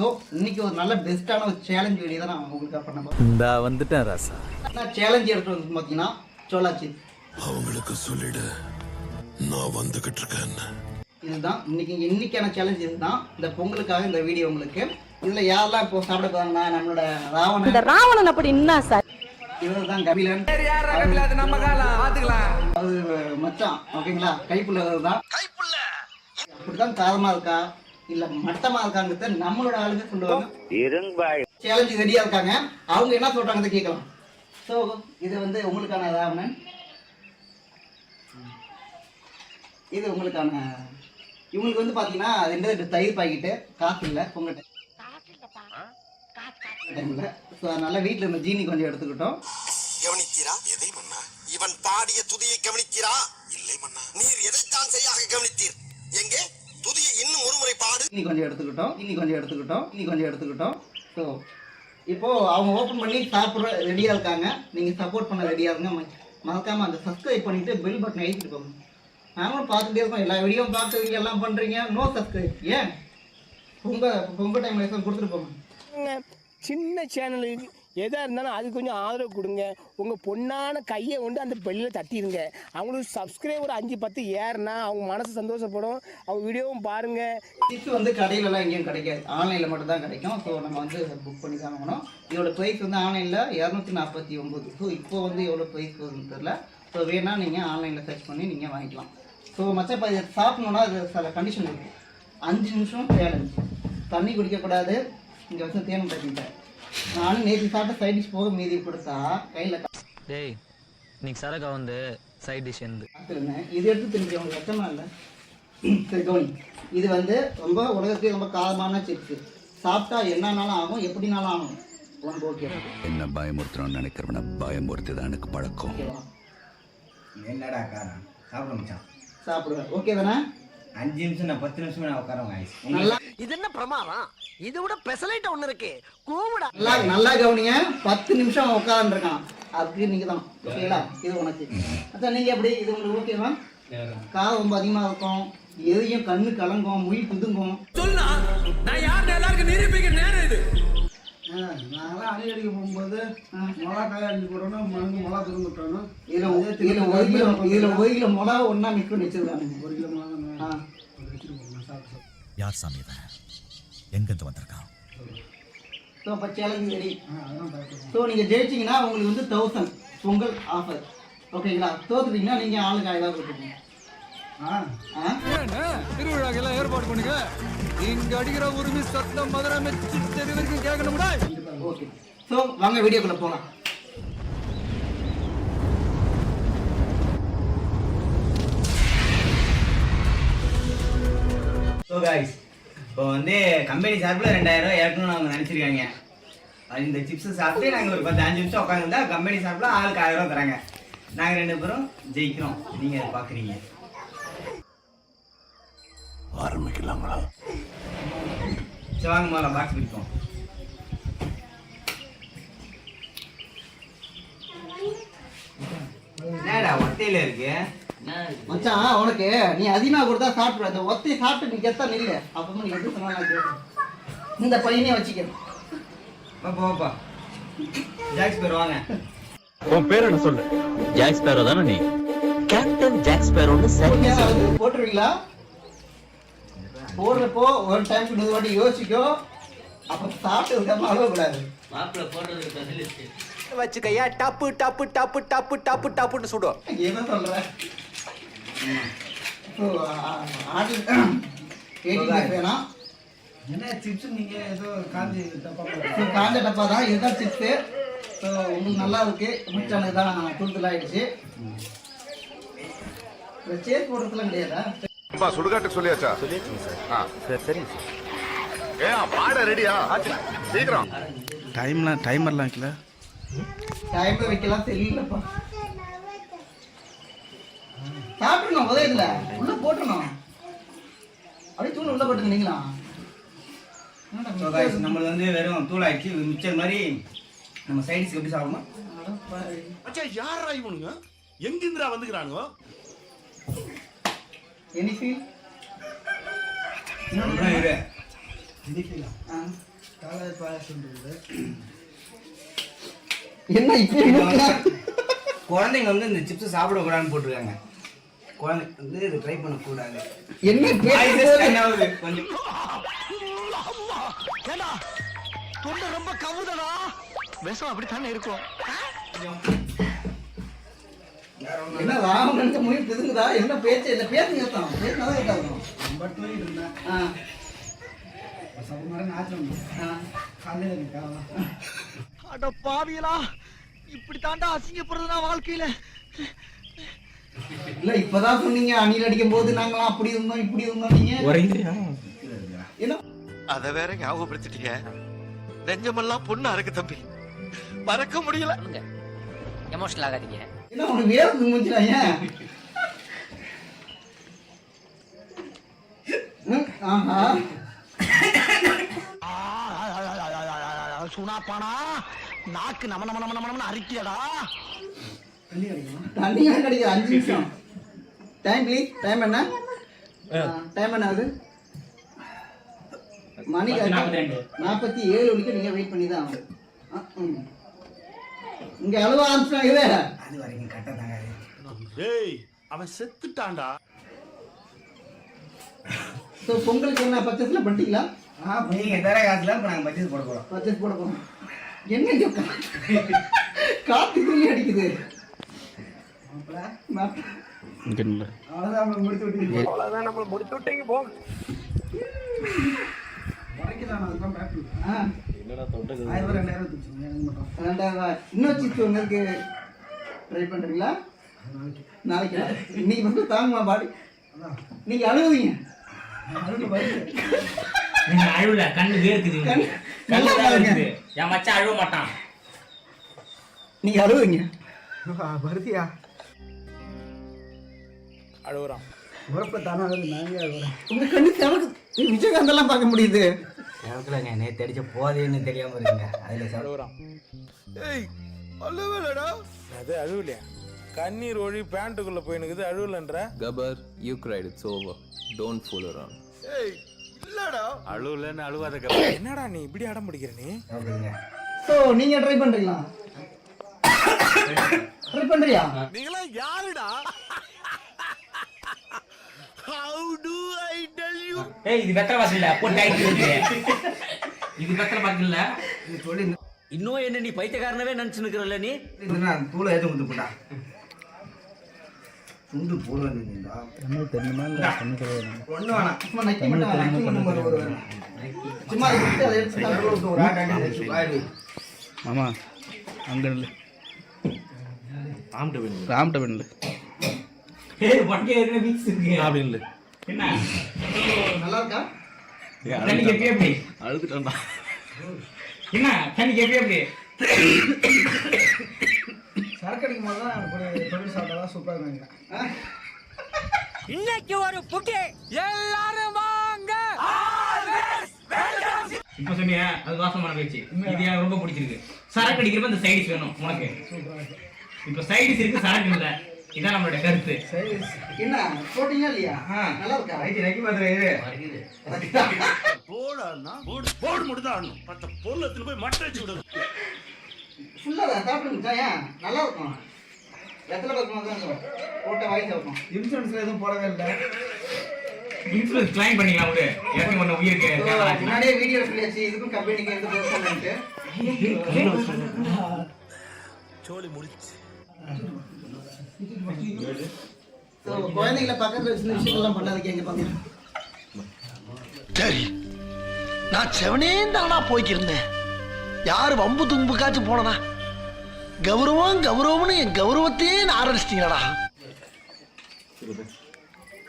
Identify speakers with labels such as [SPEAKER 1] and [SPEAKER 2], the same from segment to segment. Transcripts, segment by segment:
[SPEAKER 1] So இன்னைக்கு ஒரு நல்ல பெஸ்ட்டான ஒரு சேலஞ்ச் வீடியோ தான் நான் உங்களுக்காக பண்ண போகிறேன்
[SPEAKER 2] இந்த வந்துட்டேன் ராசா.
[SPEAKER 1] நான் சேலஞ்ச் எடுத்து வந்து பார்த்தீங்கன்னா சோலாச்சி
[SPEAKER 3] அவங்களுக்கு சொல்லிடு. நான் வந்துகிட்டு இருக்கேன்.
[SPEAKER 1] இதுதான் இன்னைக்கு இன்னைக்கான சேலஞ்ச் இதுதான். இந்த பொங்கலுக்காக இந்த வீடியோ உங்களுக்கு. இதில் யாரெல்லாம் இப்போ சாப்பிட போகிறாங்கன்னா நம்மளோட ராவணன்.
[SPEAKER 4] இந்த ராவணன் அப்படி என்ன சார்.
[SPEAKER 1] இவர் தான் கபிலன்? அது மச்சான் ஓகேங்களா? கைப்புள்ள தான் அப்படிதான் காரமா இருக்கா? இல்ல மட்டமா இருக்காங்கிறத நம்மளோட ஆளுங்க சொல்லுவாங்க சேலஞ்சு ரெடியா இருக்காங்க. அவங்க என்ன சொல்றாங்க கேட்கலாம். ஸோ இது வந்து உங்களுக்கான ராவணன் இது உங்களுக்கான இவங்களுக்கு வந்து பாத்தீங்கன்னா ரெண்டு ரெண்டு தயிர் பாக்கெட்டு. காசு இல்லை பொங்கல் டைம்ல ஸோ அதனால வீட்டில் இருந்த ஜீனி கொஞ்சம் எடுத்துக்கிட்டோம்.
[SPEAKER 3] கவனித்தீரா எதை மன்னா? இவன் பாடிய துதியை கவனித்தீரா இல்லை மன்னா. நீர் எதைத்தான் சரியாக கவனித்தீர்? எங்கே துதியை இன்னும் ஒருமுறை பாடு
[SPEAKER 1] இன்னி கொஞ்சம் எடுத்துக்கிட்டோம் இன்னி கொஞ்சம் எடுத்துக்கிட்டோம் இன்னி கொஞ்சம் எடுத்துக்கிட்டோம். ஸோ இப்போ அவங்க ஓப்பன் பண்ணி சாப்பிட்ற ரெடியாக இருக்காங்க. நீங்கள் சப்போர்ட் பண்ண ரெடியாக இருங்க. ம- அந்த சப்ஸ்கிரைப் பண்ணிவிட்டு பெல் பட்டன் எழுதிட்டு போங்க. நாங்களும் பார்த்துட்டே இருக்கோம். எல்லா வீடியோவும் பார்க்குறீங்க எல்லாம் பண்ணுறீங்க நோ சப்ஸ்கிரைப் ஏன்? பொங்கல் பொங்கல் டைம் லைசன்ஸ் கொடுத்துட்டு போங்க.
[SPEAKER 5] சின்ன சேனலுக்கு எதாக இருந்தாலும் அது கொஞ்சம் ஆதரவு கொடுங்க. உங்கள் பொண்ணான கையை கொண்டு அந்த பெல்லில் தட்டிடுங்க அவங்களுக்கு சப்ஸ்கிரைபர் அஞ்சு பத்து ஏறுனா அவங்க மனசு சந்தோஷப்படும். அவங்க வீடியோவும் பாருங்கள்
[SPEAKER 1] சிப்ஸ் வந்து கடையிலலாம் எங்கேயும் கிடைக்காது. ஆன்லைனில் மட்டும் தான் கிடைக்கும். ஸோ நம்ம வந்து புக் பண்ணி தான் வாங்கணும் இதோட ப்ரைஸ் வந்து ஆன்லைனில் இரநூத்தி நாற்பத்தி ஒம்பது ஸோ இப்போ வந்து எவ்வளோ ப்ரைஸ் வருதுன்னு தெரில ஸோ வேணால் நீங்கள் ஆன்லைனில் சர்ச் பண்ணி நீங்கள் வாங்கிக்கலாம். ஸோ மச்சப்பா இதை சாப்பிடணுன்னா அது சில கண்டிஷன் இருக்குது அஞ்சு நிமிஷம் சேலஞ்சு தண்ணி குடிக்கக்கூடாது. இங்கே வச்சு தேன் கட்டிட்டேன் நானும் நேற்று சாப்பிட்ட சைட் டிஷ் போக மீதி கொடுத்தா கையில்
[SPEAKER 6] டேய் இன்னைக்கு சரக்கா வந்து சைட் டிஷ் இருந்து
[SPEAKER 1] இது எடுத்து திரும்பி உங்களுக்கு கஷ்டமா இல்லை? சரி கவனி. இது வந்து ரொம்ப உலகத்துலேயே ரொம்ப காரமான சிப்ஸ் சாப்பிட்டா என்னன்னாலும் ஆகும் எப்படினாலும் ஆகும். உனக்கு ஓகே
[SPEAKER 7] என்ன பயமுறுத்தணும்னு நினைக்கிறவன பயமுறுத்தி தான் எனக்கு பழக்கம்.
[SPEAKER 8] என்னடா காரணம்? சாப்பிட மச்சான்.
[SPEAKER 1] சாப்பிடுவேன். ஓகே தானே?
[SPEAKER 8] அஞ்சு நிமிஷம் நான் பத்து நிமிஷம் நான் உட்காரவங்க
[SPEAKER 5] இது என்ன பிரமாதம்? இதை விட பெசலைட் ஒன்று இருக்கு. கூவிடா.
[SPEAKER 1] நல்லா நல்லா கவனிங்க. பத்து நிமிஷம் உட்காந்துருக்கான் அதுக்கு நீங்க தான் ஓகேங்களா இது உனக்கு. அதான் நீங்க எப்படி? இது உங்களுக்கு ஓகேவா காரம் ரொம்ப அதிகமா இருக்கும். எதையும் கண்ணு கலங்கும். முய் புதுங்கும் ஆ, நாங்களாம் அணி அடிக்க போகும்போது மிளகா காய் அடிச்சு போடணும் மருந்து மிளகா துருங்க விட்டணும் இதில் இதில் ஒரு கிலோ இதில் ஒரு கிலோ மிளகா ஒன்றா ஒரு கிலோ மிளகா ஆ.
[SPEAKER 7] யார் சாமி எங்கிருந்து வந்திருக்கான்?
[SPEAKER 1] ஸோ அப்போ சேலஞ்ச் ரெடி ஸோ நீங்கள் ஜெயிச்சிங்கன்னா உங்களுக்கு வந்து தௌசண்ட் பொங்கல் ஆஃபர் ஓகேங்களா? தோத்துட்டீங்கன்னா நீங்கள் ஆளுக்கு ஆயிரம் கொடுத்துருக்கீங்க ஆ?
[SPEAKER 2] திருவிழாக்கெல்லாம் ஏற்பாடு பண்ணுங்க இங்க அடிக்கிற உரிமை சத்தம் மதுரை மெச்சு தெரு வரைக்கும் கேட்கணும்டா
[SPEAKER 1] ஓகே. ஸோ வாங்க வீடியோக்குள்ளே போகலாம்
[SPEAKER 8] ஸோ இப்போ வந்து கம்பெனி சார்பில் ரெண்டாயிரம் ரூபாய் இறக்கணும்னு அவங்க நினச்சிருக்காங்க. இந்த சிப்ஸ் சாப்பிட்டு நாங்கள் ஒரு பத்து அஞ்சு நிமிஷம் உட்காந்துருந்தா கம்பெனி சார்பில் ஆளுக்கு ஆயிரம் ரூபா தராங்க. நாங்கள் ரெண்டு பேரும் ஜெயிக்கிறோம். நீங்கள் அதை பார்க்குறீங்க.
[SPEAKER 3] ஆரம்பிக்கலாங்களா
[SPEAKER 8] சரி வாங்க முதல்ல பாக்ஸ் பிடிப்போம். என்னடா ஒத்தையில் இருக்கு?
[SPEAKER 1] மச்சான் உனக்கு. நீ அதிகமாக கொடுத்தா சாப்பிடுற அந்த ஒத்தையை சாப்பிட்டு நீ கெத்தா நில்லு. அப்போ நீ எது சொன்னாலும். இந்த பையனே வச்சுக்கிறேன்
[SPEAKER 8] பாப்பா பாப்பா ஜாக்ஸ் பேர் வாங்க.
[SPEAKER 2] உன் பேர் என்ன சொல்லு?
[SPEAKER 6] ஜாக் ஸ்பேரோ தானே நீ? கேப்டன் ஜாக் ஸ்பேரோன்னு
[SPEAKER 1] ஓகே, அது போட்டுருவீங்களா? போடுறப்போ ஒரு டைம் நூறு வாட்டி யோசிக்கோ. அப்போ சாப்பிட்டு அழகக்கூடாது
[SPEAKER 5] வச்சுக்கையா டப்பு டப்பு டப்பு டப்பு டப்பு டப்புன்னு சுடும்
[SPEAKER 1] என்ன சொல்ற. ஸோ ஆர்டர் எயிட்டீன் வேணாம்
[SPEAKER 8] என்ன சிப்ஸ் நீங்கள் ஏதோ காஞ்சி
[SPEAKER 1] ஸோ காஞ்ச டப்பா தான். இதுதான் சிப்ஸு ஸோ உங்களுக்கு நல்லா இருக்கு. மிச்சானது தான் துருத்தல் ஆயிடுச்சு. சேர் போடுறதுலாம் கிடையாதா?
[SPEAKER 3] சுடுகாட்டுக்கு சொல்லியாச்சா? சொல்லியாச்சுங்க சார்.
[SPEAKER 2] சரி சரிங்க சார்.
[SPEAKER 3] ஏன் பாட ரெடியா? சீக்கிரம்.
[SPEAKER 7] டைம்லாம் டைமர்லாம் வைக்கல.
[SPEAKER 1] டைம் வைக்கலாம். தெரியலப்பா. சாப்பிடணும் முதல்ல இதுல உள்ள போட்டுணும் அப்படியே தூள் உள்ள போட்டுங்க நீங்களா
[SPEAKER 8] நம்மளது வந்து வெறும் தூள் ஆயிடுச்சு மிச்சர் மாதிரி நம்ம சைடிஸ்க்கு எப்படி சாப்பிடணும்.
[SPEAKER 3] மச்சான் யாரா இவனுங்க எங்கிருந்துடா வந்துக்கிறானுங்க
[SPEAKER 1] feel?
[SPEAKER 8] சொல்றேன் இரு
[SPEAKER 1] ஆ. என்ன இப்படி மூக்கலாம்?
[SPEAKER 8] குழந்தைங்க வந்து இந்த சிப்ஸ் சாப்பிடக்கூடாதுன்னு போட்டிருக்காங்க. குழந்தை வந்து இது ட்ரை பண்ணக்கூடாது.
[SPEAKER 1] என்ன
[SPEAKER 8] என்ன? கொஞ்சம்.
[SPEAKER 3] தொண்டை ரொம்ப கவுதடா. விஷம் அப்படித்தானே இருக்கும்.
[SPEAKER 1] என்ன ராமன் மொழி பிதுங்குதா? என்ன பேச்சு? என்ன பேசுங்க தான் பேசினாதான் கேட்டாகும் ஆ. ஆ.
[SPEAKER 3] அட பாவியலா இப்படி தாண்டா அசிங்கப்படுறதுனா வாழ்க்கையில
[SPEAKER 1] இல்ல இப்பதான் சொன்னீங்க அணில் அடிக்கும் போது நாங்களாம் அப்படி இருந்தோம் இப்படி இருந்தோம் நீங்க என்ன
[SPEAKER 3] அத வேற ஞாபகப்படுத்திட்டீங்க நெஞ்சமெல்லாம் பொண்ணா இருக்கு தம்பி மறக்க முடியல
[SPEAKER 4] எமோஷனல் ஆகாதீங்க
[SPEAKER 1] என்ன உனக்கு வேற முடிஞ்சிடா ஏன் ஆஹா
[SPEAKER 3] சுனாப்பானா நாக்கு நம நம நம நம அரிக்கியடா.
[SPEAKER 1] தண்ணியா கிடைக்குது அஞ்சு நிமிஷம். டைம் ப்ளீஸ் டைம் என்ன? டைம் என்ன ஆகுது மணி நாற்பத்தி ஏழு மணிக்கு நீங்க வெயிட் பண்ணி தான் ஆகணும். ஆ, ம். இங்க அழுவ ஆரம்பிச்சிட்டாங்க இது
[SPEAKER 8] அது வரைக்கும் தாங்காது
[SPEAKER 3] டேய் அவன் செத்துட்டான்டா.
[SPEAKER 1] ஸோ பொங்கலுக்கு என்ன பர்ச்சேஸ்லாம் பண்ணிட்டீங்களா?
[SPEAKER 8] ஆ நீங்க தர காசுல இப்ப நாங்க பட்ஜெட் போட போறோம்.
[SPEAKER 1] பர்ச்சேஸ் போட போகிறோம் என்ன இங்க கா- காத்து துணி அடிக்குது. நம்மளை முடித்து விட்டீங்க.
[SPEAKER 5] அவ்வளோதான் நம்மளை முடித்து விட்டீங்க
[SPEAKER 1] உங்களுக்கு ட்ரை பண்றீங்களா? நாளைக்கு. இன்னைக்கு மட்டும் தாங்குமா பாடி? நீங்க அழுகுவீங்க.
[SPEAKER 9] அழுவல கண்ணு வேர்க்குது.
[SPEAKER 1] கண்-
[SPEAKER 9] கண்ணு தான் என் மச்சான் அழுவ மாட்டான்
[SPEAKER 1] நீங்க அழுகுவீங்க
[SPEAKER 5] பருத்தியா அழுகுறான்
[SPEAKER 1] உங்க கண்ணு செவக்கு விஜயகாந்த் எல்லாம் பார்க்க முடியுது
[SPEAKER 8] எனக்குலங்க நேற்று அடிச்ச போதேன்னு தெரியாம இருக்குங்க அதுல சாப்பிட
[SPEAKER 5] அழுகுறான் அது அழுவலையா கண்ணீர் ஒழி பேண்ட்டுக்குள்ள போயினுக்குது அழுவலன்ற
[SPEAKER 2] Gabbar, you cried. It's over. Don't fool around.
[SPEAKER 9] அழுவலன்னு அழுவாத
[SPEAKER 5] என்னடா நீ இப்படி அடம் பிடிக்கிற நீ?
[SPEAKER 1] ஸோ நீங்க ட்ரை பண்றீங்களா? ட்ரை பண்றியா?
[SPEAKER 3] நீங்களா யாருடா? How do I tell you
[SPEAKER 9] ஏய் இது வெத்தலை பாக்கு இல்ல. போட்டு இது வெத்தலை பாக்கு இல்ல.
[SPEAKER 8] இது சொல்லி
[SPEAKER 4] இன்னும் என்ன நீ பைத்தியக்காரனவே நினைச்சு நிக்கிறல்ல நீ?
[SPEAKER 8] இதுனா தூளை ஏற்ற முத்து போட்டா. துண்டு போட வேண்டியதுண்டா ஒண்ணு வேணாம்.
[SPEAKER 1] சும்மா நக்கி மட்டும் நக்கி மட்டும் போது ஒரு வேலை. சும்மா அதை விட்டு அதை எடுத்து சாப்பிட்டு
[SPEAKER 8] ஒரு ஆட்டாண்டி வச்சு வாயிடு வை.
[SPEAKER 10] மாமா அங்க
[SPEAKER 9] வீக்ஸ் இருக்கு
[SPEAKER 10] அப்படி
[SPEAKER 9] என்ன?
[SPEAKER 1] நல்லா இருக்கா?
[SPEAKER 10] அழுதுட்டான்டா.
[SPEAKER 9] என்ன? தண்ணிக்கு எப்படி எப்படி
[SPEAKER 1] போது தான் தொழில் சாப்பிட்டா சூப்பராக நினைக்கிறேன்.
[SPEAKER 4] இன்னைக்கு ஒரு புட்டி எல்லாரும் வாங்க.
[SPEAKER 9] இப்ப சொன்னியா அது வாசமான பேச்சு இது எனக்கு ரொம்ப பிடிச்சிருக்கு. சரக்கு அடிக்கிறப்ப இந்த சைடிஸ் வேணும் உனக்கு. இப்ப சைடிஸ் இருக்கு சரக்கு இல்ல. இதான் நம்மளோட கருத்து.
[SPEAKER 1] என்ன போட்டீங்களா இல்லையா? நல்லா இருக்கா?
[SPEAKER 8] ரைட்டு நக்கி மாத்திரம் இரு
[SPEAKER 3] போடான்னா போடு போடு மட்டும் பத்த பொருளத்துல போய் மட்டை வச்சு விடு
[SPEAKER 1] ஃபுல்லாக சாப்பிட்டு ஏன் நல்லா இருக்கும். எத்தனை பக்கம். போட்ட வாய்ஸ் இருக்கும் இன்சூரன்ஸ்ல எதுவும் போடவே இல்லை.
[SPEAKER 9] இன்சூரன்ஸ் கிளைம் பண்ணிக்கலாம் விடு. எனக்கு உயிருக்கு.
[SPEAKER 1] முன்னாடியே வீடியோ சொல்லியாச்சு இதுக்கும் கம்பெனிக்கு எந்த பேசணும்ட்டு
[SPEAKER 3] சோலி முடிச்சு.
[SPEAKER 1] ஸோ குழந்தைங்கள பக்கத்தில் சின்ன விஷயங்கள்லாம்
[SPEAKER 3] சரி. நான் செவனே தானா போய்க்கிருந்தேன். யாரு வம்பு தும்புக்காச்சும் போனனா கௌரவம் கௌரவம்னு என் கௌரவத்தையே ஆரம்பிச்சிட்டீங்களா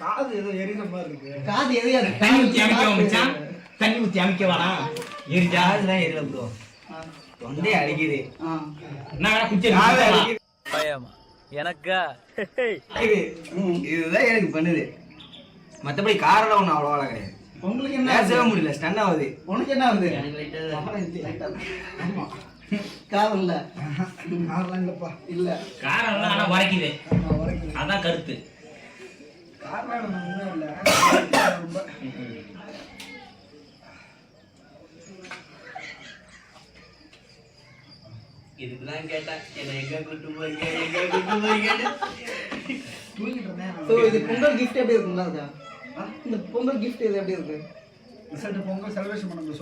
[SPEAKER 1] காது ஏதோ எரிகிற மாதிரி இருக்கு. காது எதையாது
[SPEAKER 9] தண்ணி ஊத்தி அமைக்க மச்சான்? தண்ணி ஊத்தி அமைக்க வேணாம் எரிஞ்சா
[SPEAKER 8] அதுதான் எரியல ப்ரோ. தொண்டே அடிக்குது.
[SPEAKER 9] நான் வேணா குச்சி.
[SPEAKER 4] பயமா? எனக்கா?
[SPEAKER 8] இது இதுதான் எனக்கு பண்ணுது. மத்தபடி காரெல்லாம் ஒன்றும் அவ்வளோவா கிடையாது.
[SPEAKER 1] உங்களுக்கு என்ன
[SPEAKER 8] பேசவே முடியல ஸ்டன் ஆகுது.
[SPEAKER 1] உனக்கு என்ன ஆகுது? காரம் இல்ல காரம் இல்லப்பா இல்ல.
[SPEAKER 9] காரம் இல்ல ஆனா உரைக்குது. அதான் கருத்து.
[SPEAKER 1] காரணம் இல்ல. ரொம்ப
[SPEAKER 11] இதுக்குதான் கேட்டேன் என்ன எங்க கூட்டு போறீங்க எங்க கூட்டு
[SPEAKER 1] போறீங்க இது பொங்கல் கிஃப்ட் எப்படி இருக்குங்களா இந்த பொங்கல் கிஃப்ட் இது எப்படி இருக்கு?
[SPEAKER 10] ரிசல்ட் பொங்கல் செலிப்ரேஷன் பண்ணுங்க